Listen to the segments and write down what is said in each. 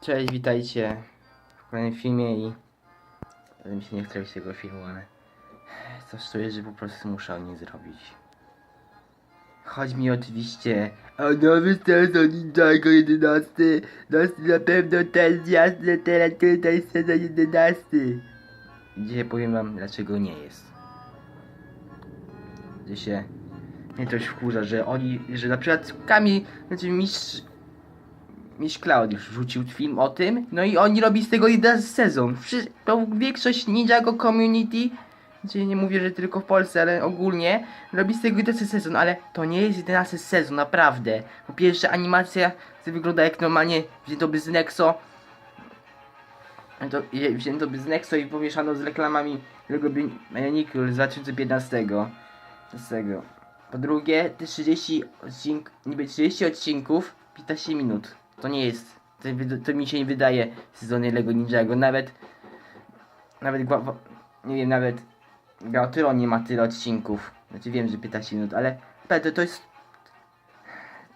Cześć, witajcie w kolejnym filmie i mi się nie chce tego filmu, ale coś czuję, że po prostu muszę o zrobić. Chodzi mi oczywiście o nowy sezon Ninjago 11. No na pewno ten jasne teraz tutaj sezon 11. Dzisiaj powiem wam dlaczego nie jest. Że się mnie coś wkurza, że oni, że na przykład Kamil, znaczy mistrz Mistrz Klaudiusz wrzucił film o tym, no i oni robi z tego jeden sezon. Wszy- To większość Ninjago Community, czyli nie mówię, że tylko w Polsce, ale ogólnie, robi z tego jeden sezon, ale to nie jest 11 sezon, naprawdę. Po pierwsze animacja wygląda jak normalnie wzięto by z Nexo, to wzięto by z Nexo i pomieszano z reklamami Lego Bionicle z 2015. Z tego. Po drugie, te 30 odcink, niby 30 odcinków, 15 minut. To nie jest. To, to mi się nie wydaje sezony Lego Ninjago. Nawet. Nawet. Nie wiem, nawet. Gaotron nie ma tyle odcinków. Znaczy wiem, że 15 minut, ale. Naprawdę to jest.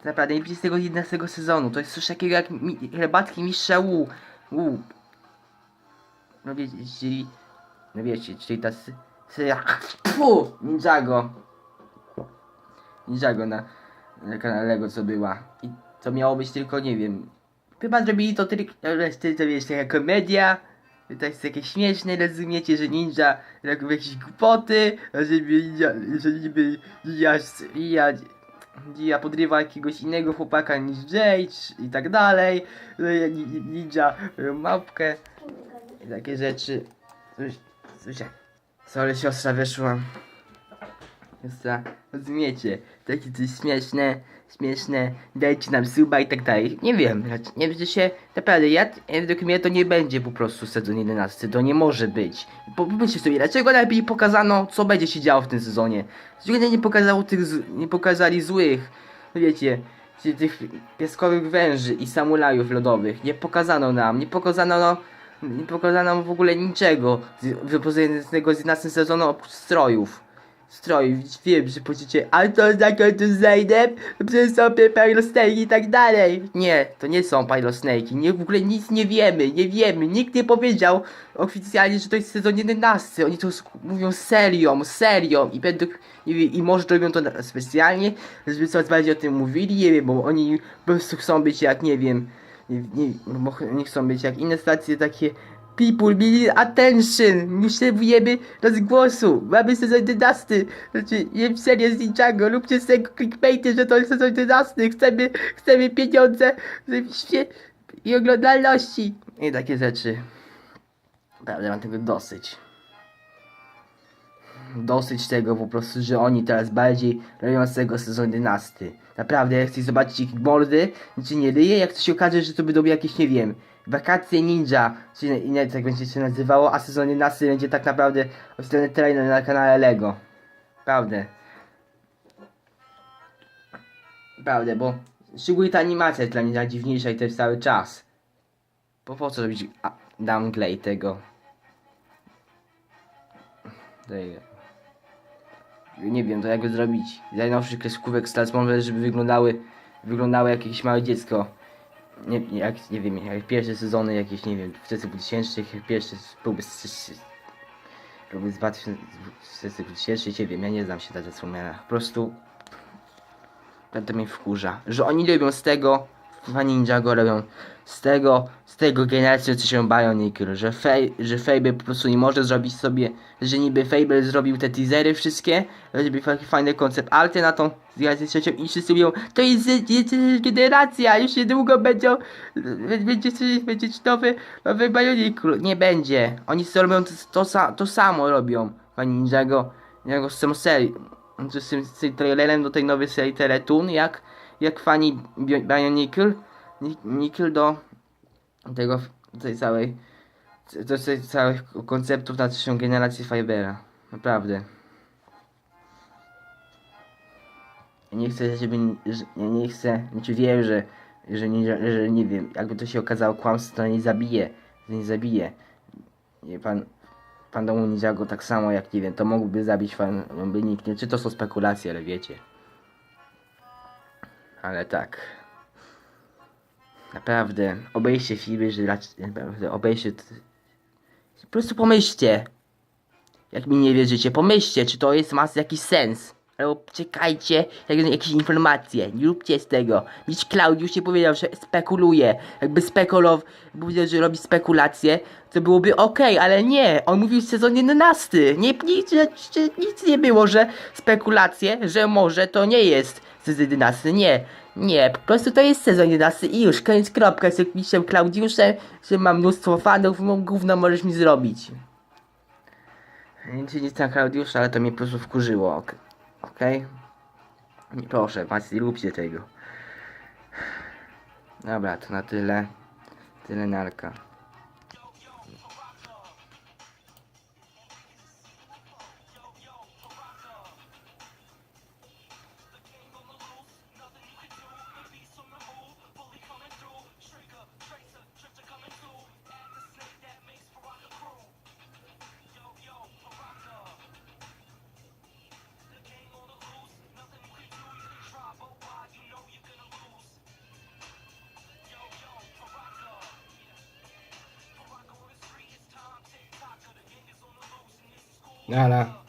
Naprawdę nie z tego 11 sezonu. To jest coś takiego jak mi, herbatki mistrza Wu. Wu. No wiecie, czyli. No wiecie, czyli ta seria. Fu! Ninjago. Ninjago na, na kanale Lego co była. I to miało być tylko, nie wiem. Chyba zrobili to tylko, reszty to wiesz, taka komedia. To jest takie śmieszne, rozumiecie, że ninja robią jakieś głupoty, żeby ninja, że niby ninja, ninja, ninja podrywa jakiegoś innego chłopaka niż Jade i tak dalej. No Ninja małpkę i takie rzeczy. Jak... Sorry, siostra wyszła. Siostra, rozumiecie? Takie coś śmieszne, śmieszne, dajcie nam suba i tak dalej. Nie wiem, nie wiem, się, naprawdę, ja, według mnie to nie będzie po prostu sezon 11, to nie może być. Po- Pomyślcie sobie, dlaczego najlepiej pokazano, co będzie się działo w tym sezonie? Dlaczego nie pokazało tych, z- nie pokazali złych, no wiecie, tych piaskowych węży i samurajów lodowych, nie pokazano nam, nie pokazano, no, nie pokazano w ogóle niczego z- wypowiedzianego z 11 sezonu oprócz strojów strojów, wiem, że a to znaczy tu zejdę, że są Pyro Snake i tak dalej. Nie, to nie są Pyro Snake, nie, w ogóle nic nie wiemy, nie wiemy, nikt nie powiedział oficjalnie, że to jest sezon 11, oni to mówią serią, serią i będą, i, i może robią to specjalnie, żeby coraz bardziej o tym mówili, nie wiem, bo oni po prostu chcą być jak, nie wiem, nie, nie, nie chcą być jak inne stacje takie People, need attention! Potrzebujemy rozgłosu! Mamy sezon 11! Znaczy, nie serię z Ninjago, róbcie z tego clickbaity, że to jest sezon 11! Chcemy, chcemy pieniądze i oglądalności! I takie rzeczy. Prawda, mam tego dosyć. Dosyć tego po prostu, że oni teraz bardziej robią z tego sezon 11. Naprawdę, jak chcesz zobaczyć ich mordy, czy nie ryje, jak to się okaże, że to będą jakieś, nie wiem, wakacje ninja, czy nie, tak będzie się nazywało, a sezon 11 będzie tak naprawdę oficjalny trailer na kanale Lego. Prawdę. Prawdę, bo szczególnie ta animacja jest dla mnie najdziwniejsza i to jest cały czas. Po, po co robić downgrade tego? Nie wiem, to jak zrobić. Z najnowszych kreskówek z Transformers, żeby wyglądały, wyglądały jak jakieś małe dziecko. Nie, jak, nie wiem, jak pierwsze sezony jakieś, nie wiem, w 2000, jak pierwsze próby z, próby z 2000, nie wiem, ja nie znam się na Transformerach. Po prostu to mnie wkurza, że oni robią z tego, fani Ninjago robią z tego, z tego generacji co się Bionicle, że, Fej, że Fable po prostu nie może zrobić sobie, że niby Fable zrobił te teasery wszystkie, żeby taki fajny koncept arty na tą generację trzecią i wszyscy mówią, to jest, jest, generacja, już niedługo będą, będzie, będzie nowy, nowy Bionicle, nie będzie, oni robią to, to, to samo robią, fani Ninjago, Ninjago z tą serią, z tym, z tym trailerem do tej nowej serii Teletoon, jak, jak fani Bio- Bionicle, Ni- Nickel do tego, tej całej, do tej całych konceptów na trzecią generację Fibera. Naprawdę. Nie chcę, żeby, że, ja nie chcę, znaczy wiem, że, że, nie, że nie wiem, jakby to się okazało kłamstwo, to nie zabije, nie zabije. Nie, pan, pan domu Ninjago tak samo jak, nie wiem, to mógłby zabić pan, by nikt nie, czy to są spekulacje, ale wiecie. Ale tak. Naprawdę, obejście filmy, że naprawdę, obejście, po prostu pomyślcie, jak mi nie wierzycie, pomyślcie, czy to jest ma jakiś sens. Czekajcie, jak jakieś informacje, nie róbcie z tego. Mieć Klaudiusz się powiedział, że spekuluje. Jakby spekulował, powiedział, że robi spekulacje, to byłoby ok, ale nie. On mówił w sezonie 11. Nie, nic, nic nie było, że spekulacje, że może to nie jest sezon 11. Nie, nie, po prostu to jest sezon 11 i już, koniec kropka. Jest jakimś Klaudiuszem, że mam mnóstwo fanów, no gówno możesz mi zrobić. Nic nic na Klaudiusza, ale to mnie po prostu wkurzyło, ok? Proszę, was nie róbcie tego. Dobra, to na tyle. Tyle narka. 来来。